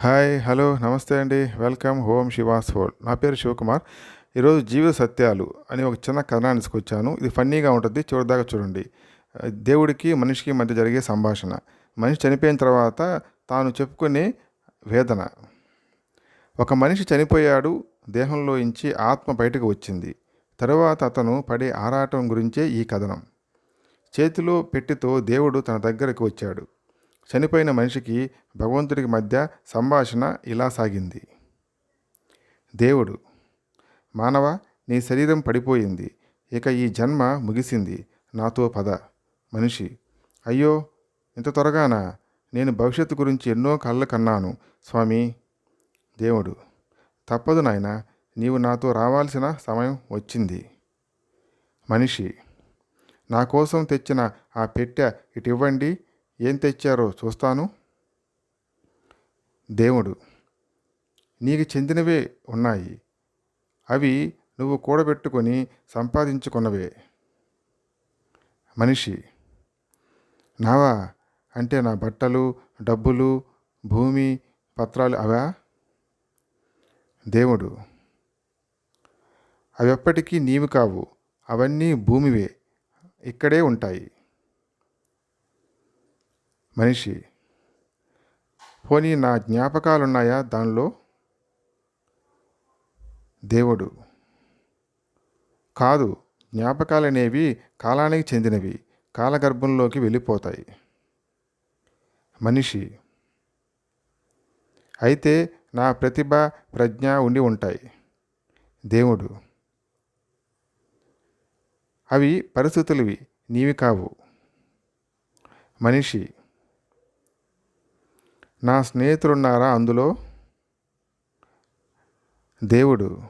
Hi hello నమస్తే అండి. Welcome home she was hold నా పేరు శివకుమార్. ఈరోజు జీవిత సత్యాలు అని ఒక చిన్న కథనాన్ని తీసుకొచ్చాను ఇది ఫన్నీగా ఉంటుంది చివరిదాకా చూడండి. దేవుడికి మనిషికి మధ్య జరిగే సంభాషణ. మనిషి చనిపోయిన తర్వాత తాను చెప్పుకునే వేదన. ఒక మనిషి చనిపోయాడు దేహంలో ఇంచి ఆత్మ బయటకు వచ్చింది. తరువాత అతను పడే ఆరాటం గురించే ఈ కథనం. చేతిలో పెట్టితో దేవుడు తన దగ్గరకు వచ్చాడు. చనిపోయిన మనిషికి భగవంతుడికి మధ్య సంభాషణ ఇలా సాగింది. దేవుడు మానవ నీ శరీరం పడిపోయింది. ఇక ఈ జన్మ ముగిసింది. నాతో పద మనిషి అయ్యో ఇంత త్వరగానా? నేను భవిష్యత్తు గురించి ఎన్నో కళ్ళు కన్నాను. స్వామి దేవుడు తప్పదు నాయన. నీవు నాతో రావాల్సిన సమయం వచ్చింది. మనిషి నా కోసం తెచ్చిన ఆ పెట్టె ఇటు ఇవ్వండి. ఏం తెచ్చారో చూస్తాను. దేవుడు నీకు చెందినవే ఉన్నాయి. అవి నువ్వు కూడబెట్టుకొని సంపాదించుకున్నవే. మనిషి నావా అంటే నా బట్టలు డబ్బులు భూమి పత్రాలు అవా? దేవుడు అవి ఎప్పటికీ నీవి కావు అవన్నీ భూమివే ఇక్కడే ఉంటాయి. మనిషి. పోనీ నా జ్ఞాపకాలున్నాయా దానిలో? దేవుడు. కాదు జ్ఞాపకాలనేవి కాలానికి చెందినవి కాలగర్భంలోకి వెళ్ళిపోతాయి. మనిషి. అయితే నా ప్రతిభ ప్రజ్ఞ ఉండి ఉంటాయి. దేవుడు. అవి పరిస్థితులవి నీవి కావు. మనిషి. నా స్నేహితులున్నారా అందులో? దేవుడు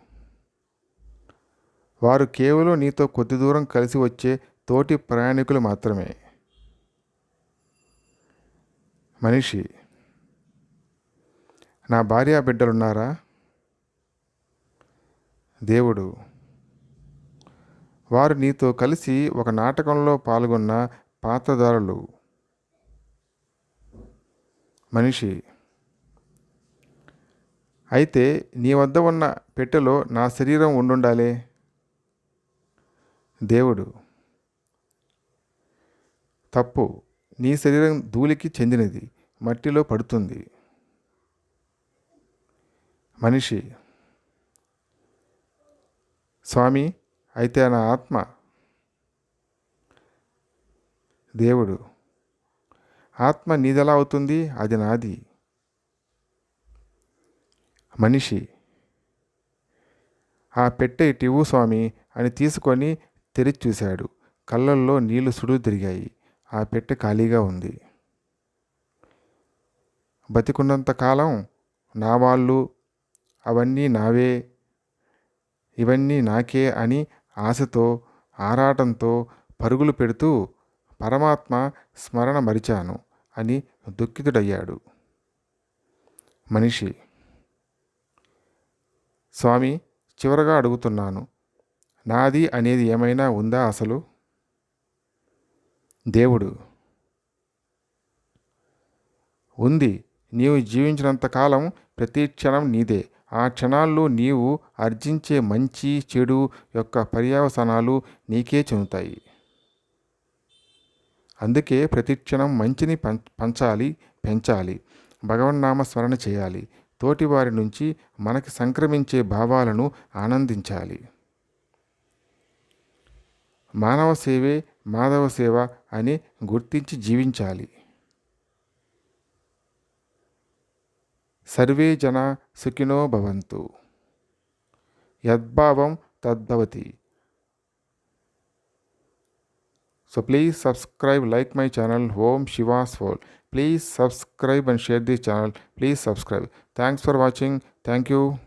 వారు కేవలం నీతో కొద్ది దూరం కలిసి వచ్చే తోటి ప్రయాణికులు మాత్రమే. మనిషి నా భార్యా బిడ్డలున్నారా? దేవుడు వారు నీతో కలిసి ఒక నాటకంలో పాల్గొన్న పాత్రధారులు మనిషి. అయితే నీ వద్ద ఉన్న పెట్టెలో నా శరీరం ఉండుండాలి? దేవుడు. తప్పు. నీ శరీరం ధూళికి చెందినది. మట్టిలో పడుతుంది. మనిషి. స్వామి అయితే నా ఆత్మ. దేవుడు. ఆత్మ నీదెలా అవుతుంది? అది నాది. మనిషి ఆ పెట్టె ఇటివు స్వామి అని తీసుకొని తెరిచి చూశాడు కళ్ళల్లో నీళ్ళు సుడు తిరిగాయి. ఆ పెట్టె ఖాళీగా ఉంది. బతికున్నంత కాలం నా వాళ్ళు అవన్నీ నావే ఇవన్నీ నాకే అని ఆశతో ఆరాటంతో పరుగులు పెడుతూ పరమాత్మ స్మరణ మరిచాను అని దుఃఖితుడయ్యాడు. మనిషి స్వామి చివరగా అడుగుతున్నాను నాది అనేది ఏమైనా ఉందా అసలు? దేవుడు ఉంది నీవు జీవించినంత కాలం ప్రతి క్షణం నీదే ఆ క్షణాల్లో నీవు ఆర్జించే మంచి చెడు యొక్క పర్యవసానాలు నీకే చెందుతాయి. అందుకే ప్రతిక్షణం మంచిని పం పంచాలి పెంచాలి. భగవన్నామ స్మరణ చేయాలి. తోటివారి నుంచి మనకి సంక్రమించే భావాలను ఆనందించాలి. మానవ సేవే మాధవ సేవ అని గుర్తించి జీవించాలి. సర్వే జన సుఖినో భవంతు. యద్భావం తద్భవతి. So please subscribe, like my channel Home Shiva's World. Please subscribe and share this channel. Please subscribe. Thanks for watching. Thank you.